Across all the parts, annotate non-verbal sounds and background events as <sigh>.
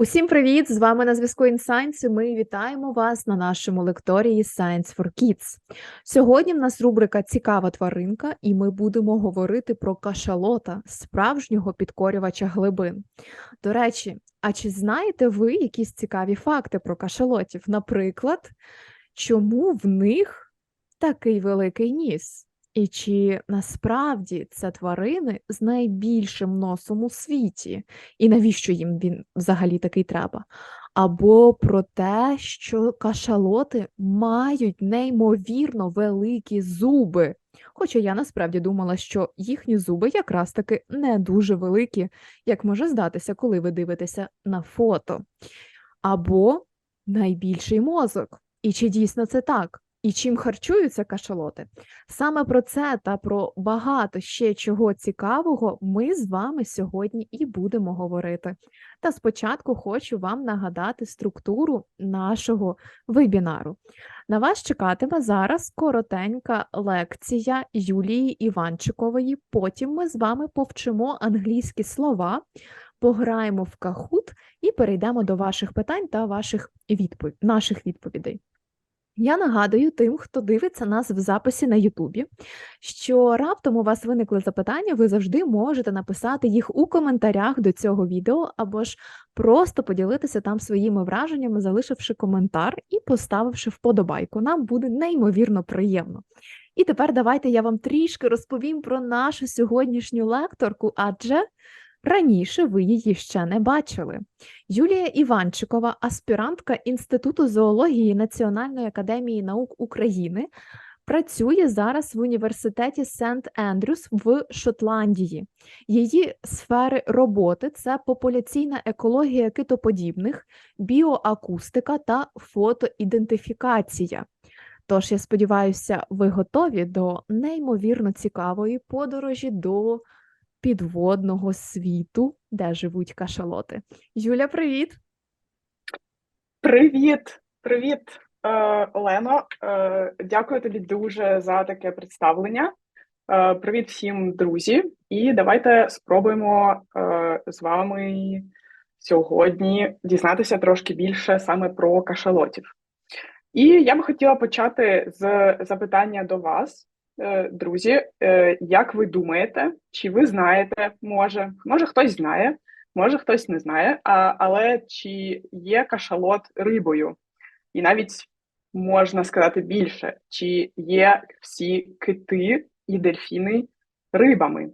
Усім привіт! З вами на зв'язку InScience. і Ми вітаємо вас на нашому лекторії Science for Kids. Сьогодні в нас рубрика Цікава тваринка, і ми будемо говорити про кашалота, справжнього підкорювача глибин. До речі, а чи знаєте ви якісь цікаві факти про кашалотів? Наприклад, чому в них такий великий ніс? І чи насправді це тварини з найбільшим носом у світі, і навіщо їм він взагалі такий треба? Або про те, що кашалоти мають неймовірно великі зуби. Хоча я насправді думала, що їхні зуби якраз таки не дуже великі, як може здатися, коли ви дивитеся на фото. Або найбільший мозок. І чи дійсно це так? І чим харчуються кашалоти? Саме про це та про багато ще чого цікавого ми з вами сьогодні і будемо говорити. Та спочатку хочу вам нагадати структуру нашого вебінару. На вас чекатиме зараз коротенька лекція Юлії Іванчикової. Потім ми з вами повчимо англійські слова, пограємо в кахут і перейдемо до ваших питань та ваших відпов... наших відповідей. Я нагадую тим, хто дивиться нас в записі на Ютубі, що раптом у вас виникли запитання, ви завжди можете написати їх у коментарях до цього відео, або ж просто поділитися там своїми враженнями, залишивши коментар і поставивши вподобайку. Нам буде неймовірно приємно. І тепер давайте я вам трішки розповім про нашу сьогоднішню лекторку, адже Раніше ви її ще не бачили. Юлія Іванчикова, аспірантка Інституту зоології Національної академії наук України, працює зараз в університеті Сент Ендрюс в Шотландії. Її сфери роботи це популяційна екологія китоподібних, біоакустика та фотоідентифікація. Тож я сподіваюся, ви готові до неймовірно цікавої подорожі до підводного світу, де живуть кашалоти. Юля, привіт! Привіт, привіт, е, Олено. Е, Дякую тобі дуже за таке представлення. Е, Привіт всім, друзі, і давайте спробуємо з вами сьогодні дізнатися трошки більше саме про кашалотів. І я би хотіла почати з запитання до вас. Е, друзі, е, як ви думаєте, чи ви знаєте, може, може хтось знає, може хтось не знає, а, але чи є кашалот рибою? І навіть можна сказати більше, чи є всі кити і дельфіни рибами?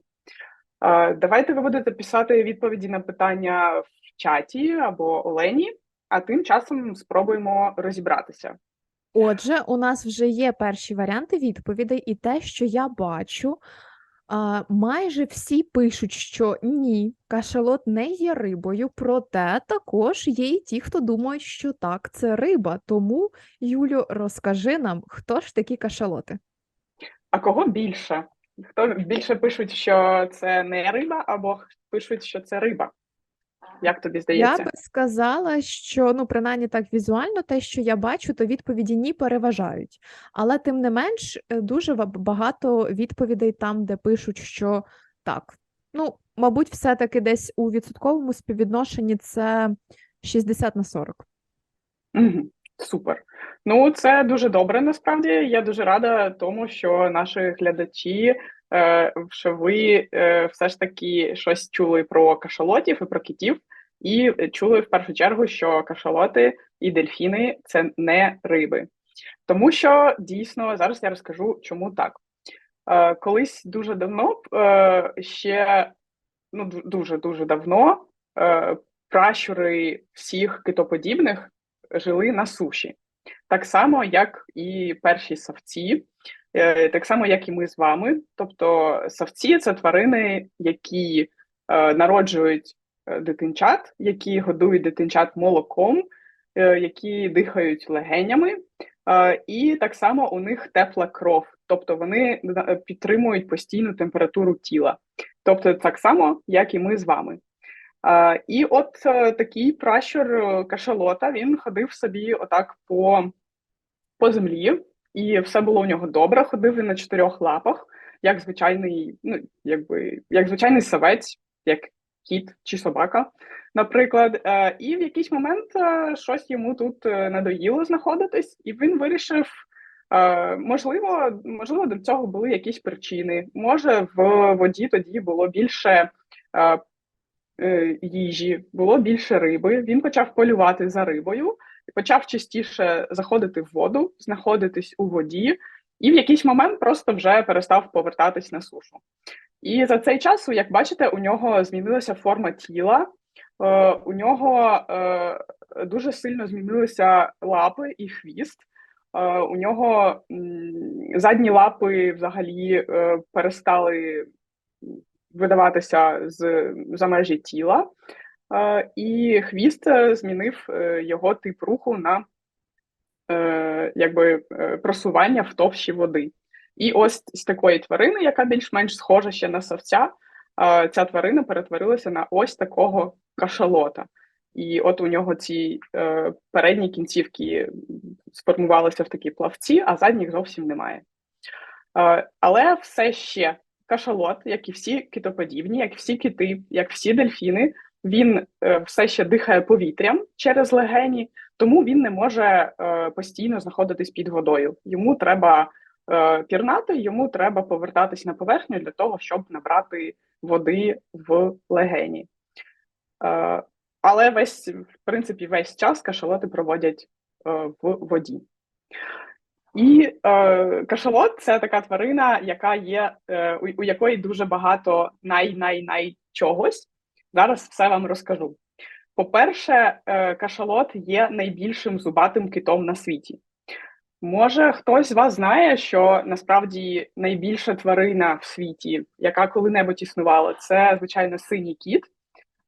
Давайте ви будете писати відповіді на питання в чаті або Олені, а тим часом спробуємо розібратися. Отже, у нас вже є перші варіанти відповідей, і те, що я бачу, майже всі пишуть, що ні, кашалот не є рибою, проте також є і ті, хто думають, що так, це риба. Тому, Юлю, розкажи нам, хто ж такі кашалоти? А кого більше? Хто більше пишуть, що це не риба, або пишуть, що це риба? Як тобі здається? Я би сказала, що ну, принаймні так візуально, те, що я бачу, то відповіді ні переважають. Але тим не менш, е, дуже багато відповідей там, де пишуть, що так. Ну, мабуть, все-таки десь у відсотковому співвідношенні це 60 на 40. Угу. Супер. Ну, це дуже добре. Насправді я дуже рада тому, що наші глядачі що ви е, все ж таки щось чули про кашалотів і про китів, і чули в першу чергу, що кашалоти і дельфіни це не риби. Тому що дійсно зараз я розкажу, чому так. Е, колись дуже давно, ще ну дуже дуже давно, пращури всіх китоподібних жили на суші, так само, як і перші савці. Е, так само, як і ми з вами. Тобто савці це тварини, які е, народжують е, дитинчат, які годують дитинчат молоком, які дихають легенями, і так само у них тепла кров, тобто вони підтримують постійну температуру тіла, тобто так само, як і ми з вами. І от такий пращур кашалота він ходив собі отак по, по землі і все було у нього добре. Ходив він на чотирьох лапах, як звичайний, ну якби як звичайний савець, як кіт чи собака. наприклад. Е, І в якийсь момент е, щось йому тут е, надоїло знаходитись, і він вирішив. Можливо, можливо, до цього були якісь причини. Може, в воді тоді було більше е, їжі, було більше риби. Він почав полювати за рибою, почав частіше заходити в воду, знаходитись у воді, і в якийсь момент просто вже перестав повертатись на сушу. І за цей час, як бачите, у нього змінилася форма тіла, е, у нього е, дуже сильно змінилися лапи і хвіст. Е, у нього задні лапи взагалі перестали видаватися з за межі тіла, і хвіст е, змінив е, його тип руху на е, якби просування в товщі води. І ось з такої тварини, яка більш-менш схожа ще на савця, е, ця тварина перетворилася на ось такого кашалота. І от у нього ці передні кінцівки сформувалися в такі плавці, а задніх зовсім немає. Але все ще кашалот, як і всі китоподібні, як всі кити, як всі дельфіни, він е, все ще дихає повітрям через легені, тому він не може е, постійно знаходитись під водою. Йому треба е, пірнати, йому треба повертатись на поверхню для того, щоб набрати води в легені. Але весь, в принципі, весь час кашалоти проводять в воді. І е, кашалот це така тварина, яка є, е, у, у якої дуже багато най-най-най чогось. Зараз все вам розкажу. По-перше, е, кашалот є найбільшим зубатим китом на світі. Може, хтось з вас знає, що насправді найбільша тварина в світі, яка коли-небудь існувала, це звичайно синій кіт.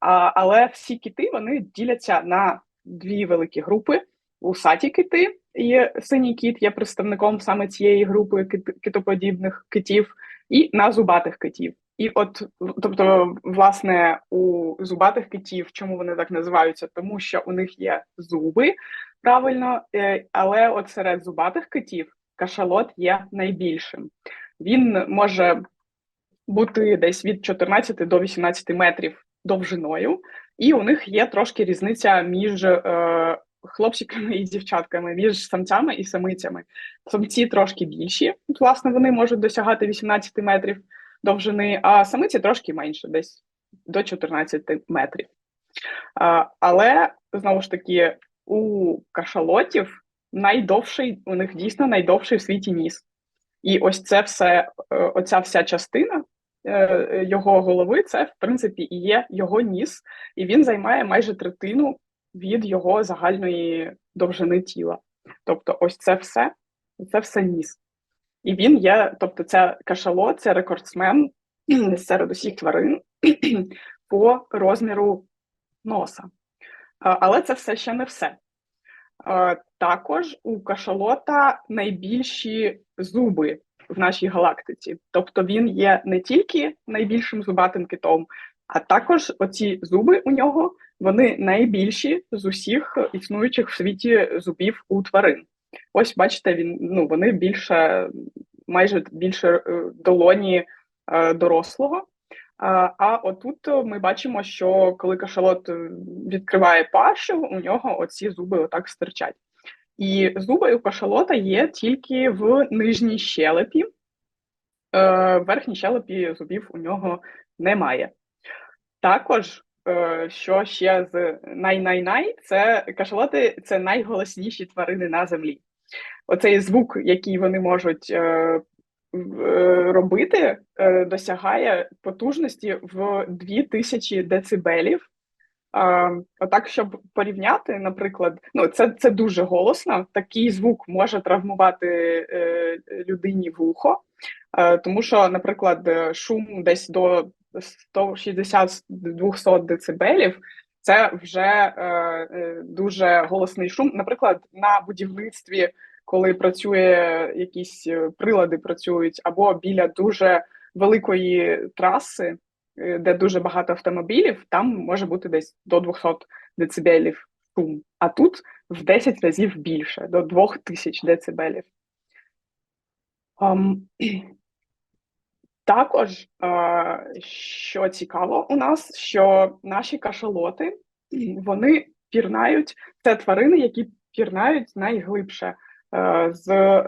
А, але всі кити вони діляться на дві великі групи: усаті кити, і синій кіт є представником саме цієї групи кит- китоподібних китів, і на зубатих китів. І от, тобто, власне, у зубатих китів, чому вони так називаються? Тому що у них є зуби, правильно, е, але от серед зубатих китів кашалот є найбільшим. Він може бути десь від 14 до 18 метрів довжиною, і у них є трошки різниця між е, хлопчиками і дівчатками, між самцями і самицями. Самці трошки більші, власне, вони можуть досягати 18 метрів довжини, а самиці трошки менше, десь до 14 метрів. Але знову ж таки, у кашалотів найдовший, у них дійсно найдовший в світі ніс. І ось це все, е, оця вся частина е, його голови, це в принципі і є його ніс, і він займає майже третину від його загальної довжини тіла. Тобто, ось це все, це все ніс. І він є, тобто, це кашалот, це рекордсмен серед усіх тварин <clears throat> по розміру носа. Але це все ще не все. Також у кашалота найбільші зуби в нашій галактиці. Тобто він є не тільки найбільшим зубатим китом, а також оці зуби у нього вони найбільші з усіх існуючих в світі зубів у тварин. Ось, бачите, він ну вони більше, майже більше е, долоні е, дорослого. А, отут ми бачимо, що коли кашалот е, відкриває пащу, у нього оці зуби отак стирчать. І зуби у кашалота є тільки в нижній щелепі, е, в верхній щелепі зубів у нього немає. Також, е, що ще з най-най-най, це кашалоти це найголосніші тварини на землі. Оцей звук, який вони можуть е, е, робити, е, досягає потужності в 2000 децибелів. А, Отак, щоб порівняти, наприклад, ну це, це дуже голосно. Такий звук може травмувати е, людині вухо, е, тому що, наприклад, е, шум десь до 160-200 децибелів це вже е, е, дуже голосний шум. Наприклад, на будівництві, коли працює якісь е, прилади, працюють або біля дуже великої траси, е, де дуже багато автомобілів, там може бути десь до 200 децибелів шум. А тут в 10 разів більше, до 2000 децибелів. Ам, також, що цікаво у нас, що наші кашалоти вони пірнають. Це тварини, які пірнають найглибше е, з е,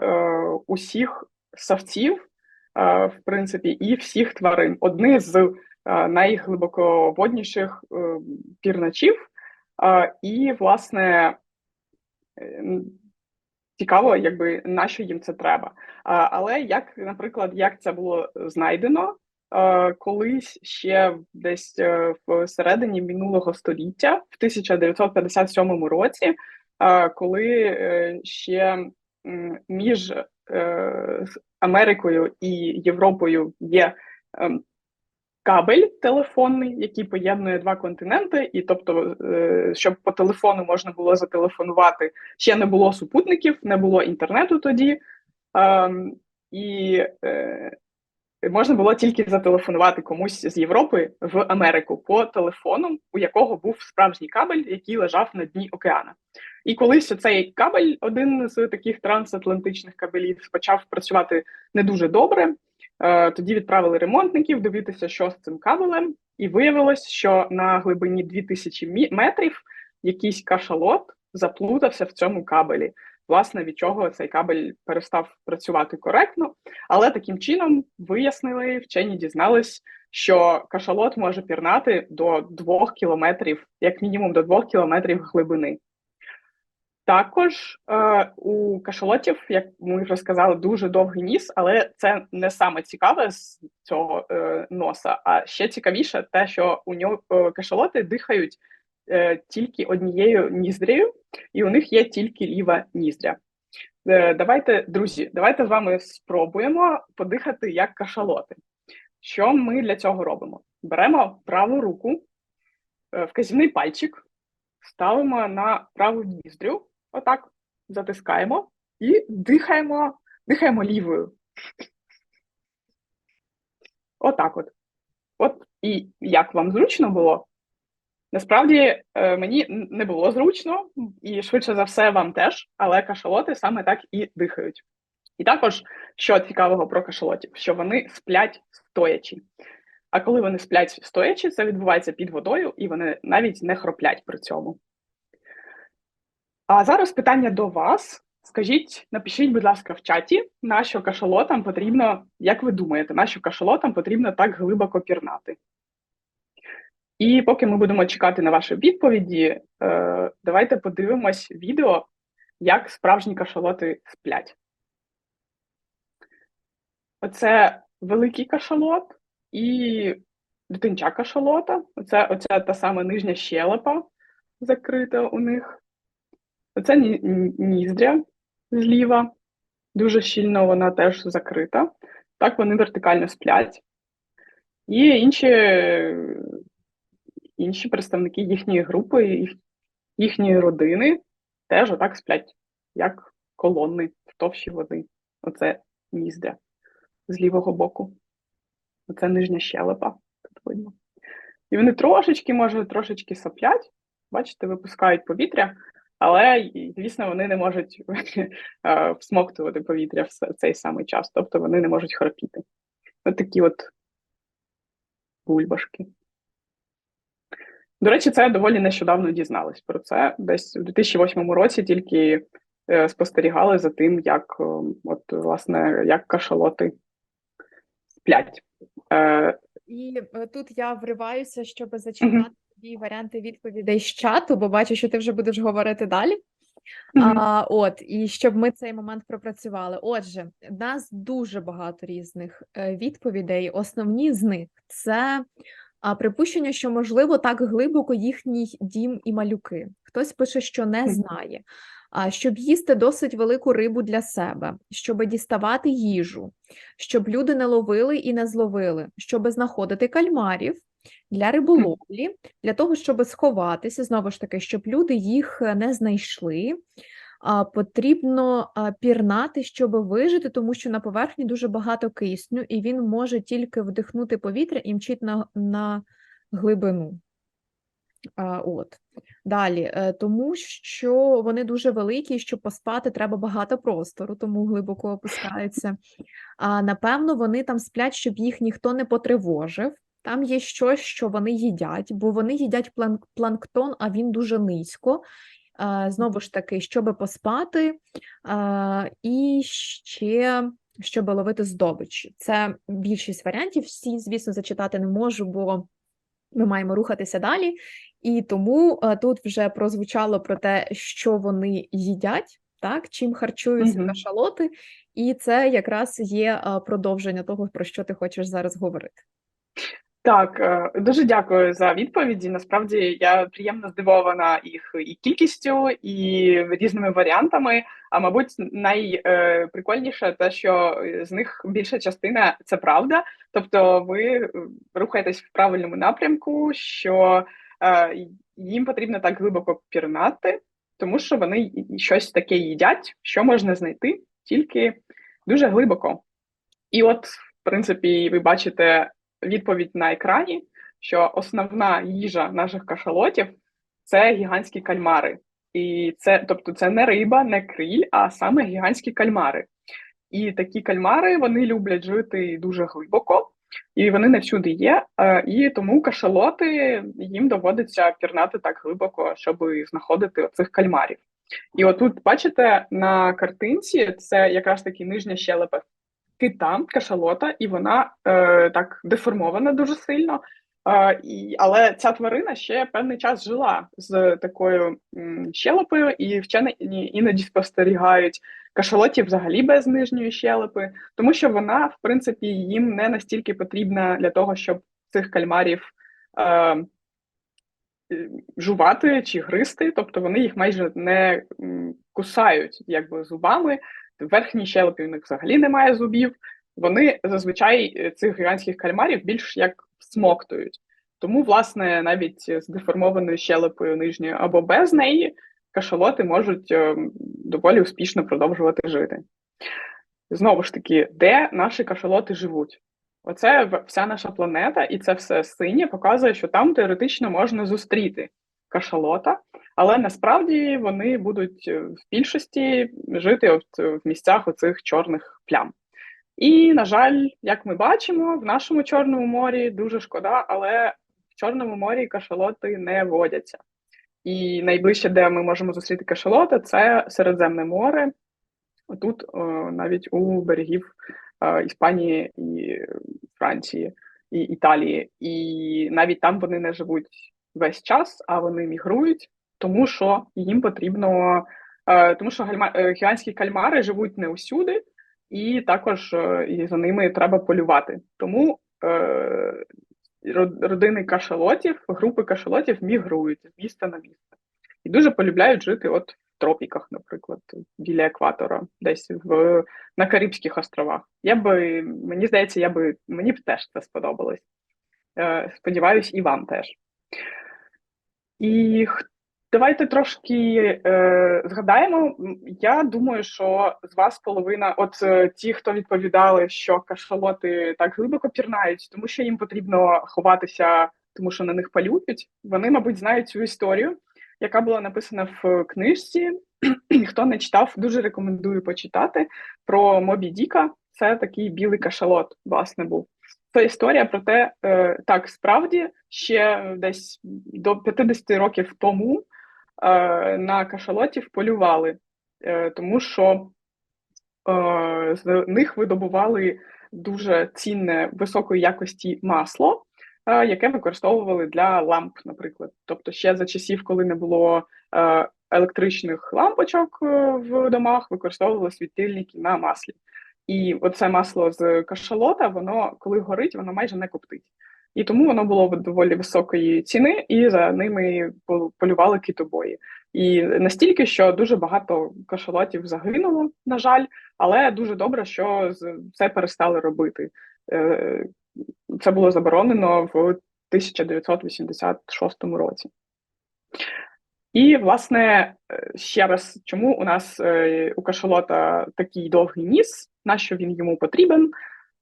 усіх савців, е, в принципі, і всіх тварин. Одні з найглибоководніших пірначів. І, власне, цікаво, якби на що їм це треба. Але як, наприклад, як це було знайдено колись ще десь е, в середині минулого століття, в 1957 році, коли е, ще між е, Америкою і Європою є ем, кабель телефонний, який поєднує два континенти, і тобто, е, щоб по телефону можна було зателефонувати, ще не було супутників, не було інтернету тоді, ем, і е, можна було тільки зателефонувати комусь з Європи в Америку по телефону, у якого був справжній кабель, який лежав на дні океана. І колись цей кабель, один з таких трансатлантичних кабелів, почав працювати не дуже добре. Е, Тоді відправили ремонтників дивитися, що з цим кабелем, і виявилось, що на глибині 2000 мі- метрів якийсь кашалот заплутався в цьому кабелі. Власне, від чого цей кабель перестав працювати коректно, але таким чином вияснили, вчені дізнались, що кашалот може пірнати до 2 кілометрів, як мінімум до 2 кілометрів глибини. Також е, у кашалотів, як ми вже сказали, дуже довгий ніс, але це не саме цікаве з цього е, носа. А ще цікавіше те, що у нього е, кашалоти дихають е, тільки однією ніздрею, і у них є тільки ліва ніздря. Е, давайте, друзі, давайте з вами спробуємо подихати як кашалоти. Що ми для цього робимо? Беремо праву руку, е, вказівний пальчик, ставимо на праву ніздрю, отак затискаємо і дихаємо, дихаємо лівою. Отак от. От і як вам зручно було? Насправді е, мені не було зручно, і швидше за все вам теж, але кашалоти саме так і дихають. І також, що цікавого про кашалотів, що вони сплять стоячи. А коли вони сплять стоячи, це відбувається під водою, і вони навіть не хроплять при цьому. А зараз питання до вас. Скажіть, напишіть, будь ласка, в чаті, на що кашалотам потрібно, як ви думаєте, на що кашалотам потрібно так глибоко пірнати? І поки ми будемо чекати на ваші відповіді, е, давайте подивимось відео, як справжні кашалоти сплять. Оце великий кашалот і дитинча кашалота. Оце, оця та сама нижня щелепа закрита у них. Ні- ніздря зліва. Дуже щільно вона теж закрита. Так вони вертикально сплять. І інші, інші представники їхньої групи, їх- їхньої родини теж отак сплять, як колони в товщі води. Оце ніздря з лівого боку. Оце нижня щелепа. Тут видно. І вони трошечки, може, трошечки соплять, бачите, випускають повітря, але, звісно, вони не можуть <laughs> всмоктувати повітря в цей самий час, тобто вони не можуть храпіти. Ось такі от бульбашки. До речі, це доволі нещодавно дізнались про це. Десь у 2008 році тільки е, спостерігали за тим, як е, от, власне, як кашалоти сплять. Е, І тут я вриваюся, щоб зачитати тобі варіанти відповідей з чату, бо бачу, що ти вже будеш говорити далі. Мгм. А, от, і щоб ми цей момент пропрацювали. Отже, в нас дуже багато різних е, відповідей. Основні з них це припущення, що можливо так глибоко їхній дім і малюки. Хтось пише, що не знає. А щоб їсти досить велику рибу для себе, щоб діставати їжу, щоб люди не ловили і не зловили, щоб знаходити кальмарів для риболовлі, для того, щоб сховатися, знову ж таки, щоб люди їх е, не знайшли. Потрібно пірнати, щоб вижити, тому що на поверхні дуже багато кисню, і він може тільки вдихнути повітря і мчить на, на глибину. От. Далі, е, тому що вони дуже великі, і щоб поспати, треба багато простору, тому глибоко опускаються. А напевно, вони там сплять, щоб їх ніхто не потривожив. Там є щось, що вони їдять, бо вони їдять план- планктон, а він дуже низько. Е, Знову ж таки, щоб поспати, е, і ще щоб ловити здобич. Це більшість варіантів. Всі, звісно, зачитати не можу, бо ми маємо рухатися далі. І тому е, тут вже прозвучало про те, що вони їдять, так, чим харчуються кашалоти, і це якраз є продовження того, про що ти хочеш зараз говорити. Так, е, дуже дякую за відповіді. Насправді я приємно здивована їх і кількістю, і різними варіантами. А мабуть, найприкольніше те, що з них більша частина це правда. Тобто, ви е, рухаєтесь в правильному напрямку, що е, їм потрібно так глибоко пірнати, тому що вони щось таке їдять, що можна знайти тільки дуже глибоко. І от, в принципі, ви бачите відповідь на екрані, що основна їжа наших кашалотів це гігантські кальмари. І це, тобто, це не риба, не криль, а саме гігантські кальмари. І такі кальмари вони люблять жити дуже глибоко, і вони не всюди є. е, І тому кашалоти їм доводиться пірнати так глибоко, щоб знаходити оцих кальмарів. І отут, бачите, на картинці це якраз таки нижня щелепа кита, кашалота, і вона е, так деформована дуже сильно. Е, і, але ця тварина ще певний час жила з такою м, щелепою, і вчені іноді спостерігають кашалотів взагалі без нижньої щелепи, тому що вона, в принципі, їм не настільки потрібна для того, щоб цих кальмарів е, жувати чи гризти, тобто вони їх майже не кусають якби зубами. В верхній щелепі у них взагалі немає зубів. Вони зазвичай е, цих гігантських кальмарів більш як смоктують. Тому, власне, навіть з деформованою щелепою нижньою або без неї кашалоти можуть е, доволі успішно продовжувати жити. Знову ж таки, де наші кашалоти живуть? Оце вся наша планета, і це все синє показує, що там теоретично можна зустріти кашалота, але насправді вони будуть е, в більшості жити от в місцях оцих чорних плям. І, на жаль, як ми бачимо, в нашому Чорному морі дуже шкода, але в Чорному морі кашалоти не водяться. І найближче, де ми можемо зустріти кашалота, це Середземне море. Тут о, навіть у берегів е, Іспанії і Франції і Італії. І навіть там вони не живуть весь час, а вони мігрують, тому що їм потрібно, е, тому що гальма, е, гігантські кальмари живуть не усюди, і також е, і за ними треба полювати. Тому е, родини кашалотів, групи кашалотів мігрують з міста на місце. І дуже полюбляють жити от в тропіках, наприклад, біля екватора, десь в, на Карибських островах. Я би, мені здається, я би, мені б теж це сподобалось. Сподіваюсь, і вам теж. І давайте трошки е, згадаємо. Я думаю, що з вас половина, от е, ті, хто відповідали, що кашалоти так глибоко пірнають, тому що їм потрібно ховатися, тому що на них полюють. Вони, мабуть, знають цю історію, яка була написана в книжці. <clears throat> Хто не читав, дуже рекомендую почитати про Мобі Діка. Це такий білий кашалот, власне, був. Це історія про те, е, так справді ще десь до 50 років тому е, на кашалотів полювали, е, тому що з них видобували дуже цінне високої якості масло, яке використовували для ламп, наприклад. Тобто, ще за часів, коли не було електричних лампочок в домах, використовували світильники на маслі. І оце масло з кашалота, воно коли горить, воно майже не коптить. І тому воно було доволі високої ціни, і за ними полювали китобої. І настільки, що дуже багато кашалотів загинуло, на жаль, але дуже добре, що це перестали робити. Е, Це було заборонено в 1986 році. І, власне, е, ще раз, чому у нас е, у кашалота такий довгий ніс, нащо він йому потрібен?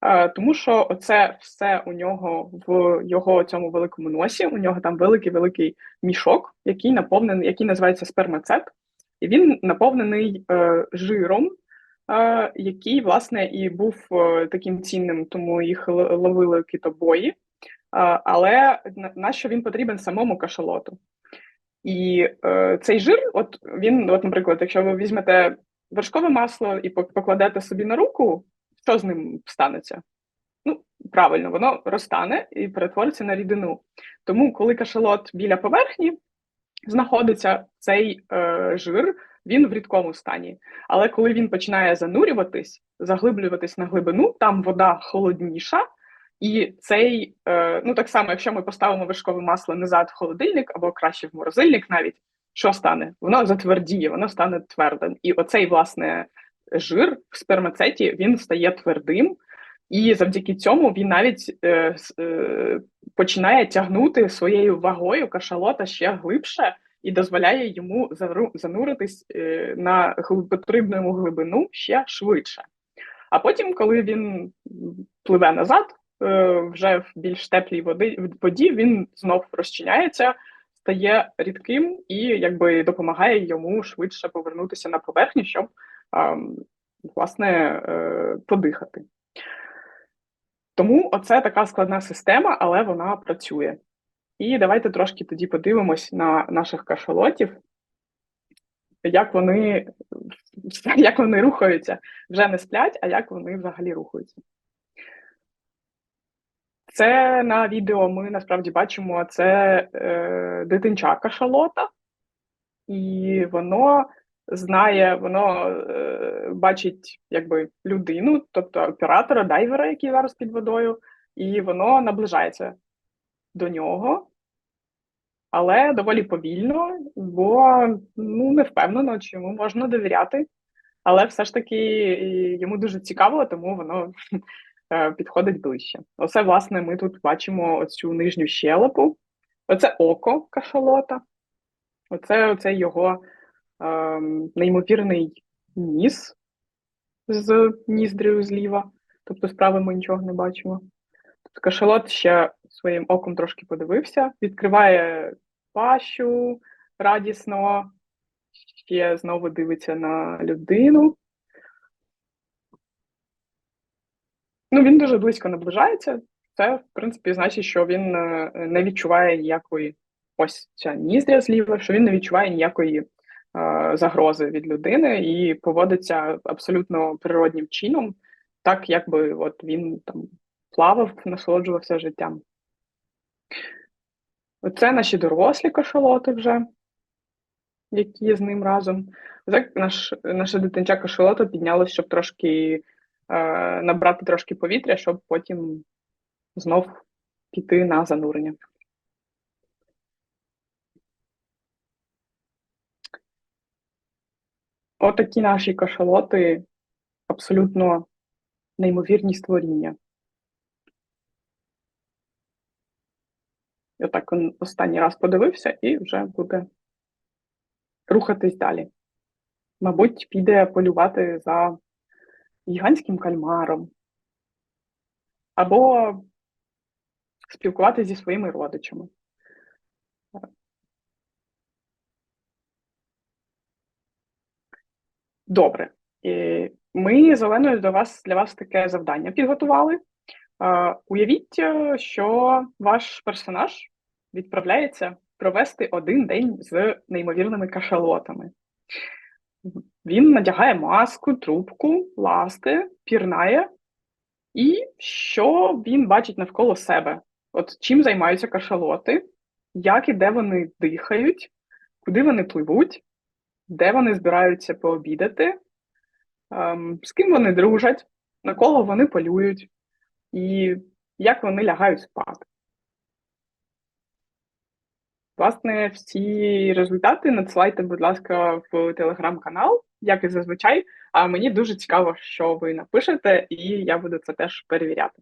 Е, Тому що оце все у нього в його цьому великому носі. У нього там великий великий мішок, який наповнений, який називається спермацет, і він наповнений е, жиром, е, який, власне, і був е, таким цінним, тому їх ловили китобої. А, Але на, на що він потрібен самому кашалоту? І е, цей жир, от він, от, наприклад, якщо ви візьмете вершкове масло і покладете собі на руку, що з ним станеться? Ну, правильно, воно розтане і перетвориться на рідину. Тому, коли кашалот біля поверхні знаходиться цей е, жир, він в рідкому стані. Але коли він починає занурюватись, заглиблюватись на глибину, там вода холодніша, і цей, е, ну так само, якщо ми поставимо вершкове масло назад в холодильник або краще в морозильник, навіть що стане? Воно затвердіє, воно стане твердим. І оцей, власне, жир в спермацеті він стає твердим, і завдяки цьому він навіть е, е, починає тягнути своєю вагою кашалота ще глибше і дозволяє йому зануритись е, на потрібну глибину ще швидше. А потім, коли він пливе назад, е, вже в більш теплій води, воді, він знов розчиняється, стає рідким і якби допомагає йому швидше повернутися на поверхню, щоб власне е, подихати. Тому оце така складна система, але вона працює. І давайте трошки тоді подивимось на наших кашалотів, як вони, <laughs> як вони рухаються. Вже не сплять, а як вони взагалі рухаються. Це на відео ми насправді бачимо це е, дитинча кашалота, і воно знає, воно е, бачить якби людину, тобто оператора, дайвера, який зараз під водою, і воно наближається до нього, але доволі повільно, бо ну, не впевнено, чи йому можна довіряти. Але все ж таки йому дуже цікаво, тому воно підходить ближче. Оце, власне, ми тут бачимо оцю нижню щелепу. Оце око кашалота. Оце, оце його ем, неймовірний ніс з ніздрею зліва. Тобто справи ми нічого не бачимо. Тобто кашалот ще своїм оком трошки подивився, відкриває пащу радісно, ще знову дивиться на людину. Ну, він дуже близько наближається. Це, в принципі, значить, що він е, не відчуває ніякої ось ця ніздря зліва, що він не відчуває ніякої е, загрози від людини і поводиться абсолютно природнім чином, так якби от він там плавав, насолоджувався життям. Оце наші дорослі кашалоти вже, які з ним разом. Так наш, наша дитинча кашалота піднялась, щоб трошки набрати трошки повітря, щоб потім знов піти на занурення. Отакі наші кашалоти абсолютно неймовірні створіння. І отак останній раз подивився і вже буде рухатись далі. Мабуть, піде полювати за гігантським кальмаром або спілкуватися зі своїми родичами. Добре. Ми з Оленою до вас для вас таке завдання підготували. Уявіть, е, що ваш персонаж відправляється провести один день з неймовірними кашалотами. Він надягає маску, трубку, ласти, пірнає, і що він бачить навколо себе? От чим займаються кашалоти, як і де вони дихають, куди вони пливуть, де вони збираються пообідати, ем, з ким вони дружать, на кого вони полюють, і як вони лягають спати. Власне, всі результати надсилайте, будь ласка, в телеграм-канал, як і зазвичай. А мені дуже цікаво, що ви напишете, і я буду це теж перевіряти.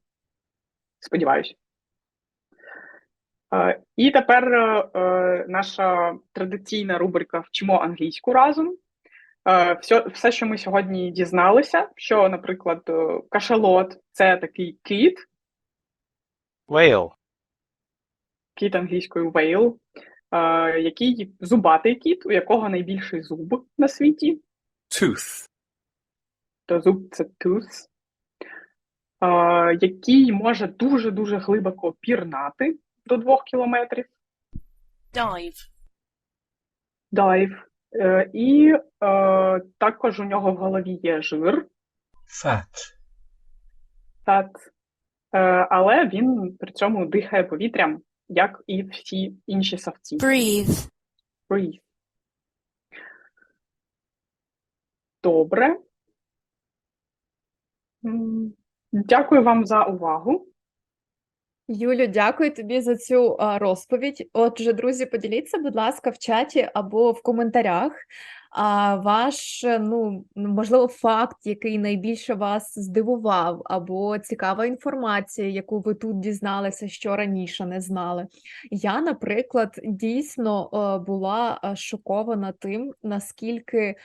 Сподіваюся. Е, І тепер е, наша традиційна рубрика Вчимо англійську разом. Е, Все, все, що ми сьогодні дізналися, що, наприклад, е, кашалот це такий кит, Whale. Кіт англійською whale, е, який зубатий кіт, у якого найбільший зуб на світі, Tooth. то зуб це tooth. який може дуже-дуже глибоко пірнати до 2 кілометрів. dive, Дайв. Е, І е, також у нього в голові є жир, Fat. е, але він при цьому дихає повітрям, як і всі інші савці. breathe, Breathe. Добре. Дякую вам за увагу. Юлю, дякую тобі за цю розповідь. Отже, друзі, поділіться, будь ласка, в чаті або в коментарях. А ваш, е, ну, можливо, факт, який найбільше вас здивував, або цікава інформація, яку ви тут дізналися, що раніше не знали. Я, наприклад, дійсно е, була е, шокована тим, наскільки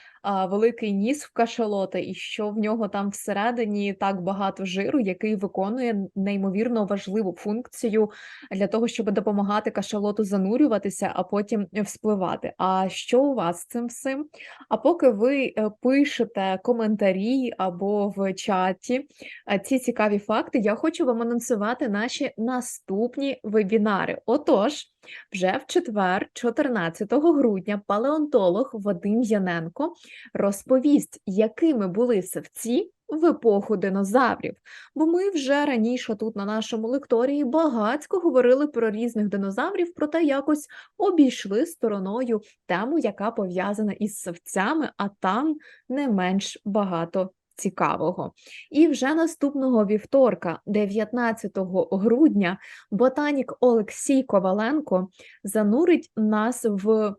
великий ніс в кашалота, і що в нього там всередині так багато жиру, який виконує неймовірно важливу функцію для того, щоб допомагати кашалоту занурюватися, а потім вспливати. А що у вас з цим всім? А поки ви е, пишете коментарі або в чаті е, ці цікаві факти, я хочу вам анонсувати наші наступні вебінари. Отож, вже в четвер, 14 грудня, палеонтолог Вадим Яненко розповість, якими були савці в епоху динозаврів. Бо ми вже раніше тут на нашому лекторії багатько говорили про різних динозаврів, проте якось обійшли стороною тему, яка пов'язана із савцями, а там не менш багато цікавого. І вже наступного вівторка, 19 грудня, ботанік Олексій Коваленко занурить нас в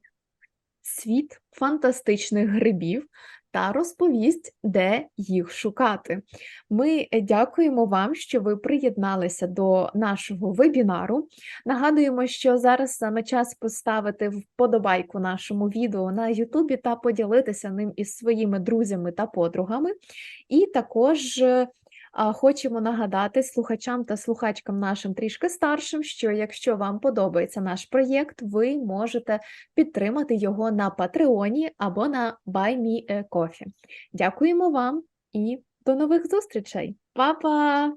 світ фантастичних грибів та розповість, де їх шукати. Ми е, дякуємо вам, що ви приєдналися до нашого вебінару. Нагадуємо, що зараз саме час поставити вподобайку нашому відео на Ютубі та поділитися ним із своїми друзями та подругами. І також е, Хочемо нагадати слухачам та слухачкам нашим трішки старшим, що якщо вам подобається наш проєкт, ви можете підтримати його на Патреоні або на BuyMeCoffee. Дякуємо вам і до нових зустрічей! Па-па!